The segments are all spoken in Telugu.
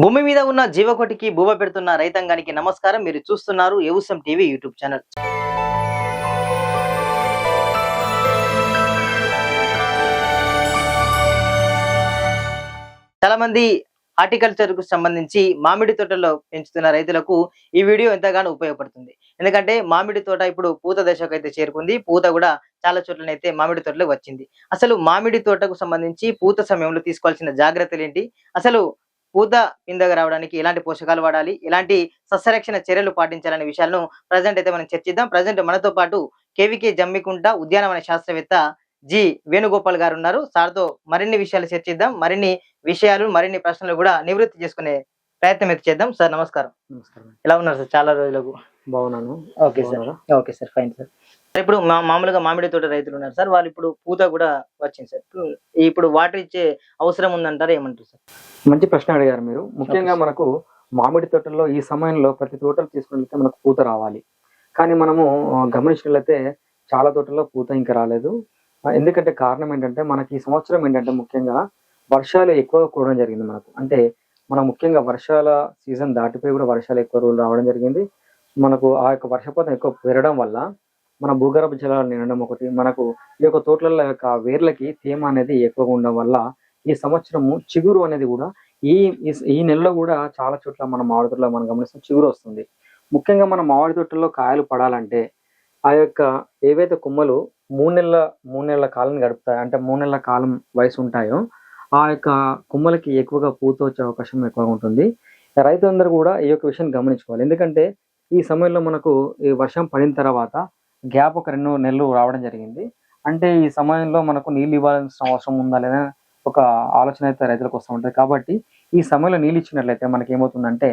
భూమి మీద ఉన్న జీవకోటికి భూమ పెడుతున్న రైతాంగానికి నమస్కారం. మీరు చూస్తున్నారు ఎవుసం టీవీ యూట్యూబ్ ఛానల్. చాలా మంది హార్టికల్చర్కు సంబంధించి మామిడి తోటలో పెంచుతున్న రైతులకు ఈ వీడియో ఎంతగానో ఉపయోగపడుతుంది. ఎందుకంటే మామిడి తోట ఇప్పుడు పూత దశకు అయితే చేరుకుంది. పూత కూడా చాలా చోట్లనైతే మామిడి తోటలో వచ్చింది. అసలు మామిడి తోటకు సంబంధించి పూత సమయంలో తీసుకోవాల్సిన జాగ్రత్తలు ఏంటి? అసలు పూత పిందగా రావడానికి ఎలాంటి పోషకాలు వాడాలి ఎలాంటి సస్యరక్షణ చర్యలు పాటించాలనే విషయాలను ప్రజెంట్ అయితే మనం చర్చిద్దాం. ప్రజెంట్ మనతో పాటు కేవీకే జమ్మికుంట ఉద్యానవన శాస్త్రవేత్త జి. వేణుగోపాల్ గారు ఉన్నారు. సార్తో మరిన్ని విషయాలు చర్చిద్దాం. మరిన్ని విషయాలు మరిన్ని ప్రశ్నలు కూడా నివృత్తి చేసుకునే ప్రయత్నం అయితే చేద్దాం. సార్ నమస్కారం. నమస్కారం. ఎలా ఉన్నారు సార్? చాలా రోజులకు. బాగున్నాను. Okay sir? Okay sir. Fine sir. ఇప్పుడు మా మామూలుగా మామిడి తోట రైతులు ఉన్నారు సార్. వాళ్ళు ఇప్పుడు పూత కూడా వచ్చింది సార్. ఇప్పుడు వాటర్ ఇచ్చే అవసరం ఉందంటారా ఏమంటారు సార్? మంచి ప్రశ్న అడిగారు మీరు. ముఖ్యంగా. మనకు మామిడి తోటల్లో ఈ సమయంలో ప్రతి తోటలు తీసుకున్నట్లయితే మనకు పూత రావాలి. కానీ మనము గమనించినట్లయితే చాలా తోటల్లో పూత ఇంకా రాలేదు. ఎందుకంటే కారణం ఏంటంటే మనకి ఈ సంవత్సరం ఏంటంటే ముఖ్యంగా వర్షాలు ఎక్కువ కూడడం జరిగింది మనకు. అంటే మనం ముఖ్యంగా వర్షాల సీజన్ దాటిపోయి కూడా వర్షాలు ఎక్కువ రోజులు రావడం జరిగింది. మనకు ఆ యొక్క వర్షపాతం ఎక్కువ పెరగడం వల్ల మన భూగర్భ జలాలు నిండడం ఒకటి. మనకు ఈ యొక్క తోటల యొక్క వేర్లకి తేమ అనేది ఎక్కువగా ఉండడం వల్ల ఈ సంవత్సరము చిగురు అనేది కూడా ఈ ఈ- నెలలో కూడా చాలా చోట్ల మన మామిడి తోటలో మనం గమనిస్తాం చిగురు వస్తుంది. ముఖ్యంగా మన మామిడి తోటల్లో కాయలు పడాలంటే ఆ యొక్క ఏవైతే కొమ్మలు మూడు నెలల మూడు నెలల కాలం గడుపుతాయి అంటే మూడు నెలల కాలం వయసు ఉంటాయో ఆ యొక్క కొమ్మలకి ఎక్కువగా పూత వచ్చే అవకాశం ఎక్కువగా ఉంటుంది. రైతులందరూ కూడా ఈ యొక్క విషయం గమనించుకోవాలి. ఎందుకంటే ఈ సమయంలో మనకు ఈ వర్షం పడిన తర్వాత గ్యాప్ ఒక రెండు నెలలు రావడం జరిగింది. అంటే ఈ సమయంలో మనకు నీళ్ళు ఇవ్వాల్సిన అవసరం ఉందా లేదా ఒక ఆలోచన అయితే రైతులకు వస్తూ ఉంటుంది. కాబట్టి ఈ సమయంలో నీళ్ళు ఇచ్చినట్లయితే మనకి ఏమవుతుందంటే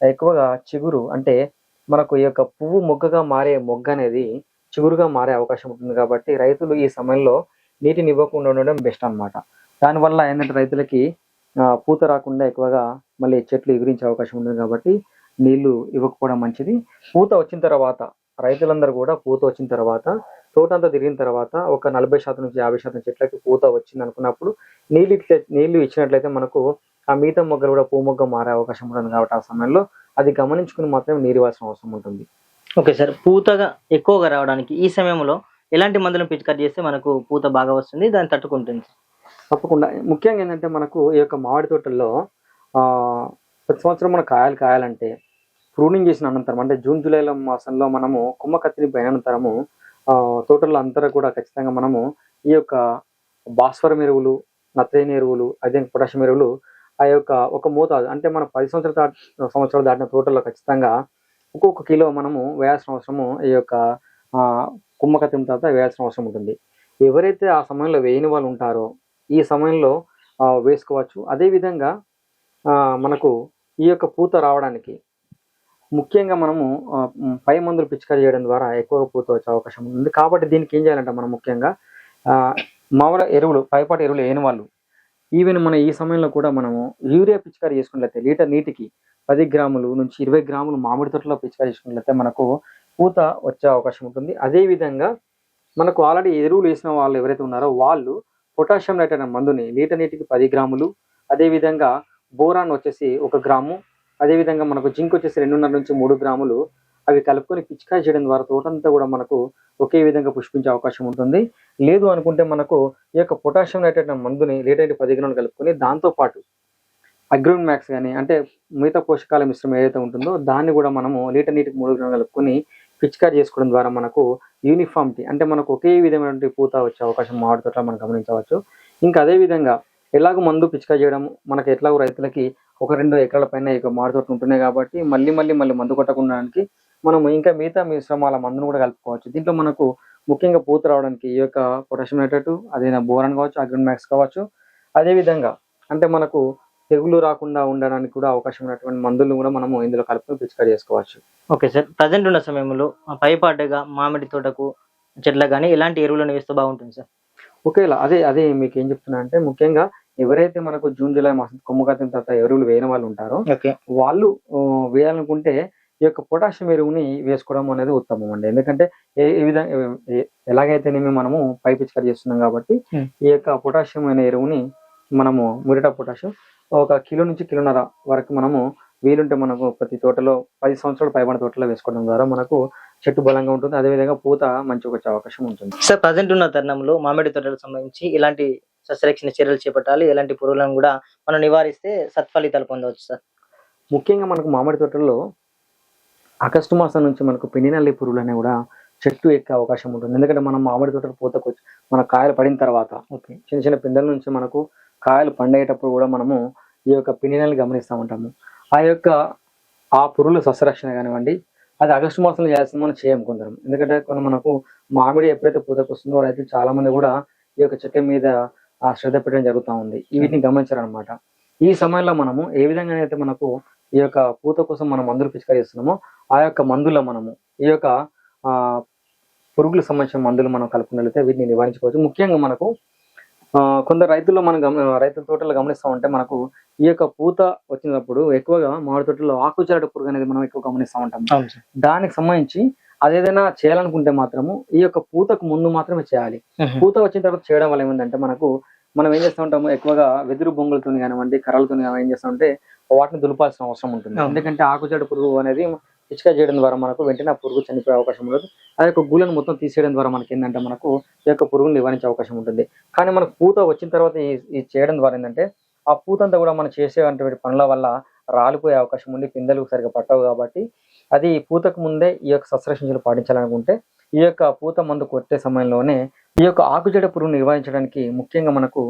ఎక్కువగా చిగురు అంటే మనకు ఈ యొక్క పువ్వు మొగ్గగా మారే మొగ్గ అనేది చిగురుగా మారే అవకాశం ఉంటుంది. కాబట్టి రైతులు ఈ సమయంలో నీటిని ఇవ్వకుండా ఉండడం బెస్ట్ అన్నమాట. దానివల్ల ఏంటంటే రైతులకి పూత రాకుండా ఎక్కువగా మళ్ళీ చెట్లు ఎగిరించే అవకాశం ఉంటుంది. కాబట్టి నీళ్ళు ఇవ్వకపోవడం మంచిది. పూత వచ్చిన తర్వాత రైతులందరూ కూడా పూత వచ్చిన తర్వాత తోటంతా తిరిగిన తర్వాత ఒక నలభై శాతం నుంచి యాభై శాతం చెట్లకి పూత వచ్చింది అనుకున్నప్పుడు నీళ్ళు ఇట్లా నీళ్ళు ఇచ్చినట్లయితే మనకు ఆ మిగతా మొగ్గలు కూడా పూ మొగ్గ మారే అవకాశం ఉంటుంది కాబట్టి ఆ సమయంలో అది గమనించుకుని మాత్రమే నీరు ఇవ్వాల్సిన అవసరం ఉంటుంది. ఓకే సార్ పూతగా ఎక్కువగా రావడానికి ఈ సమయంలో ఎలాంటి మందులను పిచికారి చేస్తే మనకు పూత బాగా వస్తుంది? దాన్ని తట్టుకుంటుంది తప్పకుండా. ముఖ్యంగా ఏంటంటే మనకు ఈ యొక్క మామిడి తోటల్లో ఆ ప్రతి సంవత్సరం మన కాయలు కాయాలంటే ప్రూనింగ్ చేసిన అనంతరం అంటే జూన్ జూలైలో మాసంలో మనము కొమ్మ కత్తిని పోయిన అనంతరము తోటల్లో అంతా కూడా ఖచ్చితంగా మనము ఈ యొక్క భాస్వరం ఎరువులు నత్రజని ఎరువులు అదే పొటాషియం ఎరువులు ఆ యొక్క ఒక మోతాదు అంటే మన పది సంవత్సరాలు దాటి సంవత్సరాలు దాటిన తోటల్లో ఖచ్చితంగా ఒక్కొక్క కిలో మనము వేయాల్సిన అవసరము ఈ యొక్క కుమ్మ కత్తిన తర్వాత వేయాల్సిన అవసరం ఉంటుంది. ఎవరైతే ఆ సమయంలో వేయని వాళ్ళు ఉంటారో ఈ సమయంలో వేసుకోవచ్చు. అదేవిధంగా మనకు ఈ యొక్క పూత రావడానికి ముఖ్యంగా మనము పై మందులు పిచికారి చేయడం ద్వారా ఎక్కువ పూత వచ్చే అవకాశం ఉంది. కాబట్టి దీనికి ఏం చేయాలంటే మనం ముఖ్యంగా ఆ, ఎరువులు పైపాటి ఎరువులు వేయని వాళ్ళు ఈవెన్ మన ఈ సమయంలో కూడా మనము యూరియా పిచికారి చేసుకున్నట్లయితే లీటర్ నీటికి పది గ్రాములు నుంచి ఇరవై గ్రాములు మామిడి తోటలో పిచికారి చేసుకున్నట్లయితే మనకు పూత వచ్చే అవకాశం ఉంటుంది. అదేవిధంగా మనకు ఆల్రెడీ ఎరువులు వేసిన వాళ్ళు ఎవరైతే ఉన్నారో వాళ్ళు పొటాషియం నైట్రేట్ అనే మందుని లీటర్ నీటికి పది గ్రాములు అదేవిధంగా బోరాన్ వచ్చేసి ఒక గ్రాము అదేవిధంగా మనకు జింక్ వచ్చేసి రెండున్నర నుంచి మూడు గ్రాములు. అవి కలుపుకొని పిచికారి చేయడం ద్వారా తోటంతా కూడా మనకు ఒకే విధంగా పుష్పించే అవకాశం ఉంటుంది. లేదు అనుకుంటే మనకు ఈ యొక్క పొటాషియం నైట్రేట్ మందుని లేటైన పది గ్రాములు కలుపుకొని దాంతోపాటు అగ్రోన్ మ్యాక్స్ కానీ అంటే మిగతా పోషకాల మిశ్రమం ఏదైతే ఉంటుందో దాన్ని కూడా మనము లీటర్ నీటికి మూడు గ్రాములు కలుపుకొని పిచికారి చేసుకోవడం ద్వారా మనకు యూనిఫామిటీ అంటే మనకు ఒకే విధమైనటువంటి పూత వచ్చే అవకాశం మామిడి తోటలో మనం గమనించవచ్చు. ఇంకా అదే విధంగా ఎలాగో మందు పిచికారి చేయడం మనకి ఎట్లాగో రైతులకి ఒక రెండు ఎకరాల పైన తోటలు ఉంటున్నాయి కాబట్టి మళ్ళీ మళ్ళీ మళ్ళీ మందు కొట్టకుండానికి మనం ఇంకా మిగతా మిశ్రమాల మందును కూడా కలుపుకోవచ్చు. దీంట్లో మనకు ముఖ్యంగా పూత రావడానికి ఈ యొక్క పొటాషియం నైట్రేట్ అదే బోరాన్ కావచ్చు అగ్రన్ మ్యాక్స్ కావచ్చు. అదే విధంగా అంటే మనకు తెగులు రాకుండా ఉండడానికి కూడా అవకాశం ఉన్నటువంటి మందులను కూడా మనము ఇందులో కలుపుకొని పిచికారి చేసుకోవచ్చు. Okay sir. ప్రజెంట్ ఉన్న సమయంలో పైపాటుగా మామిడి తోటకు చెట్ల కానీ ఎలాంటి ఎరువులను వేస్తే బాగుంటుంది సార్. ఒకేలా అదే అదే మీకు ఏం చెప్తున్నా అంటే ముఖ్యంగా ఎవరైతే మనకు జూన్ జూలై మాసం కొమ్ము కత్తిన తర్వాత ఎరువులు వేయని వాళ్ళు ఉంటారో వాళ్ళు వేయాలనుకుంటే ఈ యొక్క పొటాషియం ఎరువుని వేసుకోవడం అనేది ఉత్తమం అండి. ఎందుకంటే ఏ విధంగా ఎలాగైతేనేమి మనము పై పిచికారి చేస్తున్నాం కాబట్టి. ఈ యొక్క పొటాషియం అనే ఎరువుని మనము మురిట పొటాషియం ఒక కిలో నుంచి కిలోన్నర వరకు మనము వీలుంటే మనకు ప్రతి తోటలో పది సంవత్సరాలు పైబడిన తోటలో వేసుకోవడం ద్వారా మనకు చెట్టు బలంగా ఉంటుంది. అదేవిధంగా పూత మంచిగా వచ్చే అవకాశం ఉంటుంది. సార్ ప్రజెంట్ ఉన్న తరుణంలో మామిడి తోటలకు సంబంధించి ఇలాంటి సస్యరక్షణ చర్యలు చేపట్టాలి. ఎలాంటి పురుగులను కూడా మనం నివారిస్తే సత్ఫలితాలు పొందవచ్చు సార్. ముఖ్యంగా మనకు మామిడి తోటల్లో ఆగస్టు మాసం నుంచి మనకు పిన్నినల్లి పురుగులు అనేవి కూడా చెట్టు ఎక్కే అవకాశం ఉంటుంది. ఎందుకంటే మనం మామిడి తోటలు పూతకు వచ్చి మన కాయలు పడిన తర్వాత ఓకే. చిన్న చిన్న పిందెల నుంచి మనకు కాయలు పండేటప్పుడు కూడా మనము ఈ యొక్క పిన్నినల్ని గమనిస్తూ ఉంటాము. ఆ యొక్క ఆ పురుగుల సస్యరక్షణ కానివ్వండి అది ఆగస్టు మాసంలో చేయాల్సింది మనం చేయం కొందరం. ఎందుకంటే మనకు మామిడి ఎప్పుడైతే పూతకు వస్తుందో అయితే చాలా మంది కూడా ఈ యొక్క చెట్ల మీద ఆ శ్రద్ధ పెట్టడం జరుగుతూ ఉంది. వీటిని గమనించారనమాట ఈ సమయంలో మనము ఏ విధంగా అయితే మనకు ఈ యొక్క పూత కోసం మనం మందులు పిచికారిస్తున్నామో ఆ యొక్క మందులో మనము ఈ యొక్క ఆ పురుగులకు సంబంధించిన మందులు మనం కలుపుకున్నట్లయితే వీటిని నివారించుకోవచ్చు. ముఖ్యంగా మనకు ఆ, కొందరు రైతుల్లో మనం గమ రైతుల తోటలు గమనిస్తూ ఉంటే మనకు ఈ యొక్క పూత వచ్చినప్పుడు ఎక్కువగా మామిడి తోటలో ఆకుచారట పురుగు అనేది మనం ఎక్కువ గమనిస్తూ ఉంటాం. దానికి సంబంధించి అదేదైనా చేయాలనుకుంటే మాత్రము ఈ యొక్క పూతకు ముందు మాత్రమే చేయాలి. పూత వచ్చిన తర్వాత చేయడం వల్ల ఏమిటంటే మనకు మనం ఏం చేస్తూ ఉంటాము ఎక్కువగా వెదురు బొంగులతో కానివ్వండి కర్రలతో ఏం చేస్తూ ఉంటే వాటిని దులపాల్సిన అవసరం ఉంటుంది. ఎందుకంటే ఆకుచాడు పురుగు అనేది పిచికా చేయడం ద్వారా మనకు వెంటనే ఆ పురుగు చనిపోయే అవకాశం ఉండదు. ఆ యొక్క గూలను మొత్తం తీసేయడం ద్వారా మనకి ఏంటంటే మనకు ఈ యొక్క పురుగును నివారించే అవకాశం ఉంటుంది. కానీ మనకు పూత వచ్చిన తర్వాత ఈ ఈ చేయడం ద్వారా ఏంటంటే ఆ పూత అంతా కూడా మనం చేసేటువంటి పనుల వల్ల రాలిపోయే అవకాశం ఉండి పిందెలు సరిగా పట్టవు కాబట్టి అది పూతకు ముందే ఈ యొక్క సస్యరక్షణలు పాటించాలనుకుంటే ఈ యొక్క పూత మందు కొట్టే సమయంలోనే ఈ యొక్క ఆకుజడ పురుగును నివారించడానికి ముఖ్యంగా మనకు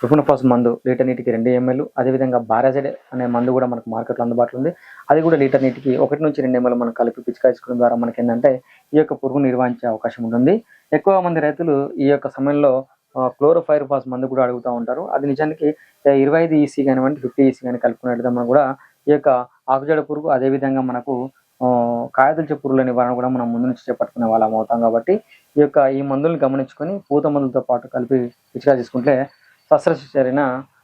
ఫిఫ్నఫాస్ మందు లీటర్ నీటికి రెండు ఎంఎల్ అదేవిధంగా బారాజెడ్ అనే మందు కూడా మనకు మార్కెట్లో అందుబాటులో ఉంది. అది కూడా లీటర్ నీటికి ఒకటి నుంచి రెండు ఎంఎల్ మనం కలిపి పిచికాయించుకోవడం ద్వారా మనకి ఏంటంటే ఈ యొక్క పురుగును నిర్వహించే అవకాశం ఉంటుంది. ఎక్కువ మంది రైతులు ఈ యొక్క సమయంలో క్లోరోఫైర్ ఫాస్ మందు కూడా అడుగుతూ ఉంటారు. అది నిజానికి ఇరవై ఐదు ఈసీ కానివ్వండి ఫిఫ్టీ ఈసీ కానీ కలుపుకున్నట్లయితే మనం కూడా ఈ యొక్క ఆకుజడ పురుగు అదేవిధంగా మనకు ఆ, పురుగుల నివారణ కూడా మనం ముందు నుంచి చేపట్టుకునే వాళ్ళం అవుతాం కాబట్టి ఈ యొక్క ఈ మందులను గమనించుకొని పూత మందులతో పాటు కలిపి పిచికా తీసుకుంటే శస్త్రచర్యన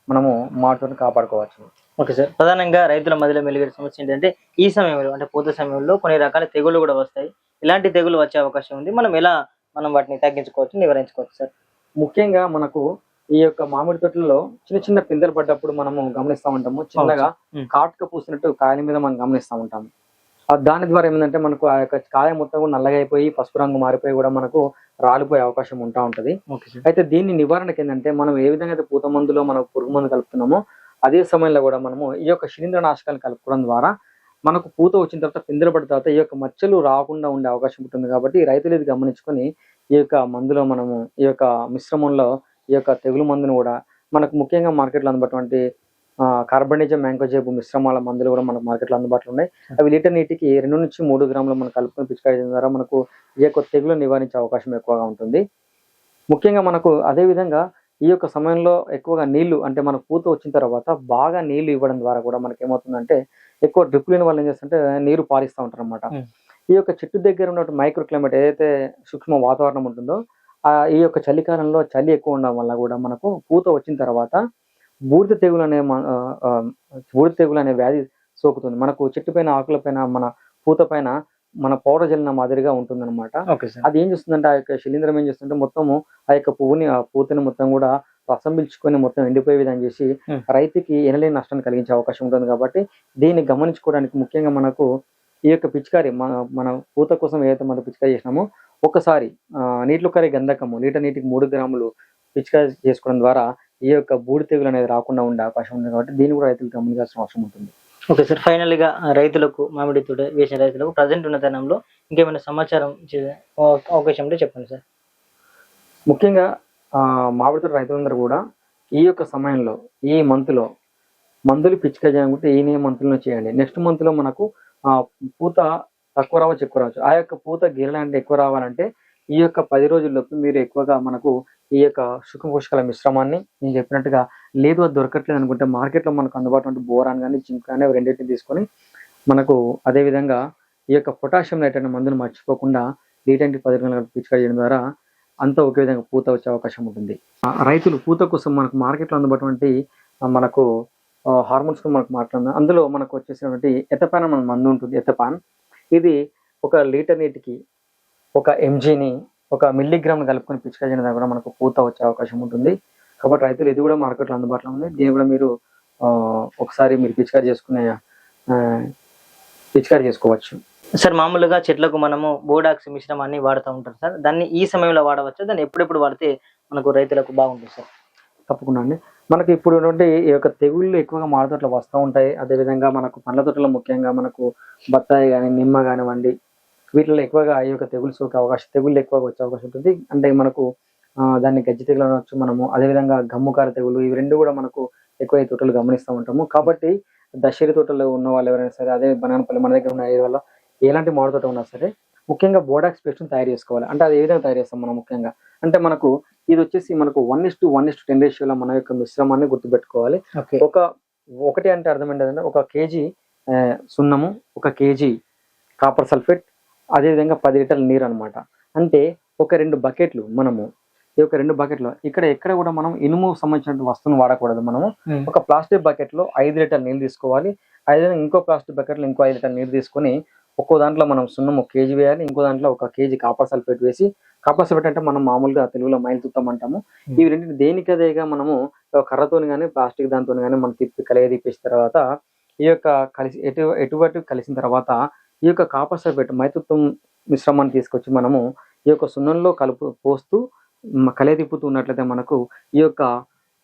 మనము మాటను కాపాడుకోవచ్చు. Okay sir. ప్రధానంగా రైతుల మధ్యలో మెలిగే సమస్య ఏంటంటే ఈ సమయంలో అంటే పూత సమయంలో కొన్ని రకాల తెగులు కూడా వస్తాయి. ఇలాంటి తెగులు వచ్చే అవకాశం ఉంది. మనం ఎలా మనం వాటిని తగ్గించుకోవచ్చు నివారించుకోవచ్చు సార్? ముఖ్యంగా మనకు ఈ యొక్క మామిడి తోటలలో చిన్న చిన్న పిందెలు పడ్డప్పుడు మనము గమనిస్తూ ఉంటాము. చిన్నగా. కాటుక పూసినట్టు కాయల మీద మనం గమనిస్తూ ఉంటాము. దాని ద్వారా ఏమిటంటే మనకు ఆ యొక్క కాయ మొత్తం కూడా నల్లగా అయిపోయి పసుపు రంగు మారిపోయి కూడా మనకు రాలిపోయే అవకాశం ఉంటా ఉంటది. అయితే దీన్ని నివారణకి ఏంటంటే మనం ఏ విధంగా అయితే పూత మందులో మనం పురుగు మందు కలుపుతున్నామో అదే సమయంలో కూడా మనము ఈ యొక్క శిలీంద్ర నాశకాలు కలుపుకోవడం ద్వారా మనకు పూత వచ్చిన తర్వాత పిందెలు పడిన తర్వాత ఈ యొక్క మచ్చలు రాకుండా ఉండే అవకాశం ఉంటుంది కాబట్టి రైతులు ఇది గమనించుకొని ఈ యొక్క మందులో మనము ఈ యొక్క మిశ్రమంలో ఈ యొక్క తెగులు మందును కూడా మనకు ముఖ్యంగా మార్కెట్లో అందుబాటువంటి కార్బనిజం మ్యాంకోజేబు మిశ్రమాల మందులు కూడా మనకు మార్కెట్లో అందుబాటులో ఉన్నాయి. అవి లీటర్ నీటికి రెండు నుంచి మూడు గ్రాములు మనం కలుపుకొని పిచికారీ చేయడం ద్వారా మనకు ఈ యొక్క తెగులు నివారించే అవకాశం ఎక్కువగా ఉంటుంది. ముఖ్యంగా మనకు అదే విధంగా ఈ యొక్క సమయంలో ఎక్కువగా నీళ్ళు అంటే మనకు పూత వచ్చిన తర్వాత బాగా నీళ్ళు ఇవ్వడం ద్వారా కూడా మనకి ఏమవుతుందంటే ఎక్కువ డ్రిప్ లేని వాళ్ళు ఏం చేస్తుంటే నీరు పారిస్తూ ఉంటారు అనమాట ఈ యొక్క చెట్టు దగ్గర ఉన్న మైక్రో క్లైమేట్ ఏదైతే సూక్ష్మ వాతావరణం ఉంటుందో ఆ ఈ యొక్క చలికాలంలో చలి ఎక్కువ ఉండడం వల్ల కూడా మనకు పూత వచ్చిన తర్వాత బూడిద తెగులు అనే బూడిద తెగులు అనే వ్యాధి సోకుతుంది. మనకు చెట్టు పైన ఆకుల పైన మన పూత పైన మన పౌడర్ జల్లిన మాదిరిగా ఉంటుందన్నమాట. Okay sir. అది ఏం చేస్తుందంటే ఆ యొక్క శిలీంద్రం ఏం చేస్తుంటే మొత్తము ఆ యొక్క పువ్వుని ఆ పూతని మొత్తం కూడా రసం పీల్చుకొని మొత్తం ఎండిపోయే విధంగా చేసి. రైతుకి ఎనలేని నష్టాన్ని కలిగించే అవకాశం ఉంటుంది కాబట్టి దీన్ని గమనించుకోవడానికి ముఖ్యంగా మనకు ఈ యొక్క పిచికారి మన మన పూత కోసం ఏదైతే మనం పిచికారి చేసినామో ఒకసారి నీటిలో కరే గంధకము లీటర్ నీటికి మూడు గ్రాములు పిచికారి చేసుకోవడం ద్వారా ఈ యొక్క బూడి తెగులు అనేది రాకుండా ఉండే అవకాశం ఉంది కాబట్టి దీన్ని కూడా రైతులు గమనించాల్సిన అవసరం ఉంటుంది. ఓకే సార్ ఫైనల్గా రైతులకు మామిడి తోట వేసిన రైతులకు ప్రజెంట్ ఉన్న తరుణంలో ఇంకేమైనా సమాచారం అవకాశం ఉంటే చెప్పండి సార్. ముఖ్యంగా మామిడి తోట రైతులందరూ కూడా ఈ యొక్క సమయంలో ఈ మంత్లో మందులు పిచ్చిక చేయాలనుకుంటే ఈ మంత్లో చేయండి. నెక్స్ట్ మంత్లో మనకు ఆ, పూత తక్కువ రావచ్చు ఎక్కువ రావచ్చు ఆ యొక్క పూత గిరలాంటి ఎక్కువ రావాలంటే ఈ యొక్క పది రోజుల్లోపు మీరు ఎక్కువగా మనకు ఈ యొక్క సుఖ పోషకాల మిశ్రమాన్ని నేను చెప్పినట్టుగా లేదు అది దొరకట్లేదు అనుకుంటే మార్కెట్లో మనకు అందుబాటులో ఉంటే బోరాన్ కానీ జింక్ కానీ రెండింటిని తీసుకొని మనకు అదేవిధంగా ఈ యొక్క పొటాషియం నైట్ అనే మందును మర్చిపోకుండా లీటెంటి పది రోజులు పిచికారి చేయడం ద్వారా అంతా ఒకే విధంగా పూత వచ్చే అవకాశం ఉంటుంది. ఆ, రైతులు పూత కోసం మనకు మార్కెట్లో అందుబాటువంటి మనకు హార్మోన్స్ మనకు మాట్లాడుతున్నాం. అందులో మనకు వచ్చేసినటువంటి ఎతపాన్ మన మందు ఉంటుంది ఎతపాన్ ఇది ఒక లీటర్ నీటికి ఒక ఎంజీని ఒక మిల్లీగ్రామ్ కలుపుకొని పిచికా చేయడం కూడా మనకు పూత వచ్చే అవకాశం ఉంటుంది. కాబట్టి రైతులు ఇది కూడా మార్కెట్లో అందుబాటులో ఉంది. దీన్ని కూడా మీరు ఒకసారి మీరు పిచికారి చేసుకునే పిచికారి చేసుకోవచ్చు. సార్ మామూలుగా చెట్లకు మనము బోడాక్స్ మిశ్రమాన్ని వాడుతూ ఉంటారు సార్. దాన్ని ఈ సమయంలో వాడవచ్చు? దాన్ని ఎప్పుడెప్పుడు వాడితే మనకు రైతులకు బాగుంటుంది సార్? తప్పకుండా అండి. మనకి ఇప్పుడు ఉన్నటువంటి ఈ యొక్క తెగుళ్ళు ఎక్కువగా మామిడి తోటలు వస్తూ ఉంటాయి. అదేవిధంగా మనకు పండ్ల తోటలో ముఖ్యంగా మనకు బత్తాయి కానీ నిమ్మ కానివ్వండి వీటిలో ఎక్కువగా ఈ యొక్క తెగులు సోకే అవకాశం తెగుళ్ళు ఎక్కువగా వచ్చే అవకాశం ఉంటుంది. అంటే మనకు దాన్ని గజ్జి తెగులు అనవచ్చు మనము. అదేవిధంగా గమ్ముకార తెగులు ఇవి రెండు కూడా మనకు ఎక్కువ ఈ తోటలు గమనిస్తూ ఉంటాము. కాబట్టి దశరి తోటలో ఉన్న వాళ్ళు ఎవరైనా సరే అదే బనానపల్లి మన దగ్గర ఉన్న ఏరియాలో ఎలాంటి మామిడి తోట ఉన్నా సరే ముఖ్యంగా బోడాక్స్ పేస్ట్ని తయారు చేసుకోవాలి. అంటే అది ఏ విధంగా తయారు చేస్తాం మనం ముఖ్యంగా? అంటే మనకు ఇది వచ్చేసి మనకు one is two one is two ten రేషియోలో మన యొక్క మిశ్రమాన్ని గుర్తుపెట్టుకోవాలి. ఒక ఒకటి అంటే అర్థం ఏంటంటే ఒక కేజీ సున్నము ఒక కేజీ కాపర్ సల్ఫేట్ అదేవిధంగా పది లీటర్ల నీరు అన్నమాట. అంటే ఒక రెండు బకెట్లు మనము ఈ యొక్క రెండు బకెట్లు ఇక్కడ ఎక్కడ కూడా మనం ఇనుము సంబంధించిన వస్తువును వాడకూడదు మనము. ఒక ప్లాస్టిక్ బకెట్లో ఐదు లీటర్ నీళ్ళు తీసుకోవాలి. ఐదు ఇంకో ప్లాస్టిక్ బకెట్లో ఇంకో ఐదు లీటర్ నీళ్ళు తీసుకొని ఒక్కో దాంట్లో మనం సున్నం ఒక కేజీ వేయాలి ఇంకో దాంట్లో ఒక కేజీ కాపర్ సల్ఫేట్ వేసి కాపర్ సల్ఫేట్ అంటే మనం మామూలుగా తెలుగులో మైల్ తుత్తం అంటాము Hmm. ఇవి రెండింటి దేనికదేగా మనము కర్రతోని కానీ ప్లాస్టిక్ దాంతో కానీ మనం తిప్పి కలిగి తిప్పేసిన తర్వాత ఈ యొక్క కలిసి ఎటు ఎటువంటి కలిసిన తర్వాత ఈ యొక్క కాపర్ సల్ఫేట్ మైతుత్వం మిశ్రమాన్ని తీసుకొచ్చి మనము ఈ యొక్క సున్నంలో కలుపు పోస్తూ కలియ తిప్పుతూ ఉన్నట్లయితే మనకు ఈ యొక్క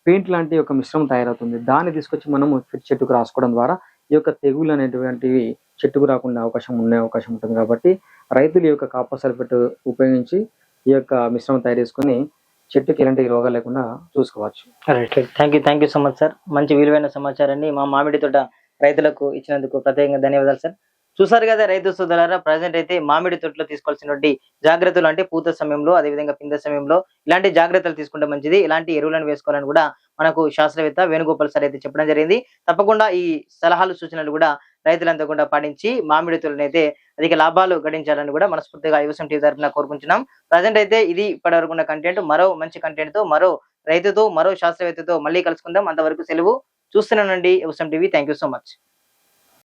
పెయింట్ లాంటి ఒక మిశ్రమం తయారవుతుంది దాన్ని తీసుకొచ్చి మనము ఫిట్ చెట్టుకు రాసుకోవడం ద్వారా ఈ యొక్క తెగులు అనేటువంటివి చెట్టుకు రాకుండా అవకాశం ఉండే అవకాశం ఉంటుంది కాబట్టి రైతులు ఈ యొక్క కాపర్ సల్ఫేట్ ఉపయోగించి ఈ యొక్క మిశ్రమం తయారు చేసుకొని చెట్టుకి ఎలాంటి రోగాలు లేకుండా చూసుకోవచ్చు. Right thank you thank you so much sir మంచి విలువైన సమాచారాన్ని మా మామిడి తోట రైతులకు ఇచ్చినందుకు ప్రత్యేకంగా ధన్యవాదాలు సార్ చూసారు కదా రైతు సోదరులారా ప్రజెంట్ అయితే మామిడి తోటలో తీసుకోవాల్సినటువంటి జాగ్రత్తలు అంటే పూత సమయంలో అదేవిధంగా పింద సమయంలో ఇలాంటి జాగ్రత్తలు తీసుకుంటే మంచిది. ఇలాంటి ఎరువులను వేసుకోవాలని కూడా మనకు శాస్త్రవేత్త వేణుగోపాల్ సార్ అయితే చెప్పడం జరిగింది. తప్పకుండా ఈ సలహాలు సూచనలు కూడా రైతులంతా కూడా పాటించి మామిడి తొలనైతే అధిక లాభాలు గడించాలని కూడా మనస్ఫూర్తిగా యువసం టీవీ తరఫున కోరుకుంటున్నాం. ప్రజెంట్ అయితే ఇది ఇప్పటివరకు ఉన్న కంటెంట్ మరో మంచి కంటెంట్తో మరో రైతుతో మరో శాస్త్రవేత్తతో మళ్ళీ కలుసుకుందాం. అంతవరకు సెలవు. చూస్తున్నానండి యువసం TV. Thank you so much